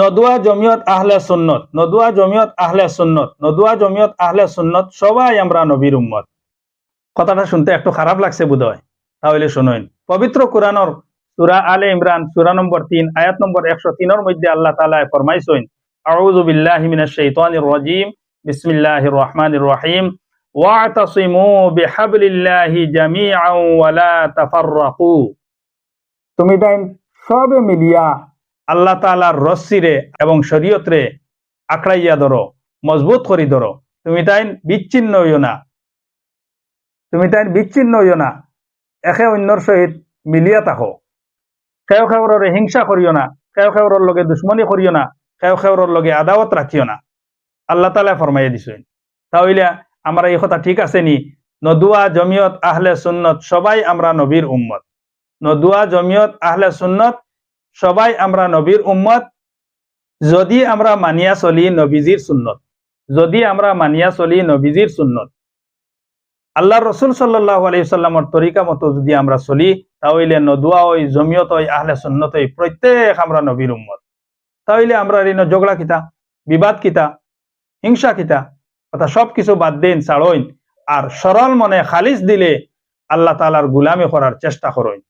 নদুয়া জমিয়ত আহলে সুন্নত, নদুয়া জমিয়ত আহলে সুন্নত, নদুয়া জমিয়ত আহলে সুন্নত সবাই আমরা নবীর উম্মত। কথাটা শুনতে একটু খারাপ লাগছে বোধহয়। তাহলে শুনুন। পবিত্র কোরআনর সুরা আলে ইমরান, সুরা নম্বর তিন, আয়াত নম্বর একশো তিনের মধ্যে আল্লাহ তালায় ফরমাইছেন, আউযু তুমি সবে মিলিয়া আল্লাহ তাআলার রস্সিরে এবং শরীয়তরে আঁকড়াইয়া ধরো, মজবুত করি ধরো। তুমি তাই বিচ্ছিন্ন হইও না। তুমি তাই বিচ্ছিন্ন হইও না। একে অন্যর সহিত মিলিয়া থাকো। কেউ কেউর হিংসা করিও না। কেউ কেউর লগে দুশ্মনী করিও না। কেউ কেউর লগে আদাওয়াত রাখিও না। আল্লাহ তালা ফরমাইয়া দিছেন। তাহলে আমরা এই কথা ঠিক আছে নি? নদুয়া জমিয়ত আহলে সুন্নত সবাই আমরা নবীর উম্মত। নদুয়া জমিয়ত আহলে সুন্নত সবাই আমরা নবীর উম্মত, যদি আমরা মানিয়া চলি নবীজির সুন্নত, যদি আমরা মানিয়া চলি নবীজির সুন্নত। আল্লাহ রসুল সাল্লাহ আলাইসাল্লামর তরিকা মতো যদি আমরা চলি, তাহলে নদুয়া ওই জমিয়ত ওই আহলে সুন্নত ওই প্রত্যেক আমরা নবীর উম্মত। তাহলে আমরা ঋণ জগড়া কিতা, বিবাদ কিতা, হিংসা কিতা কথা সব কিছু বাদ দিন, ছাড়ইন, আর সরল মনে খালিস দিলে আল্লাহ তালার গুলামি করার চেষ্টা করইন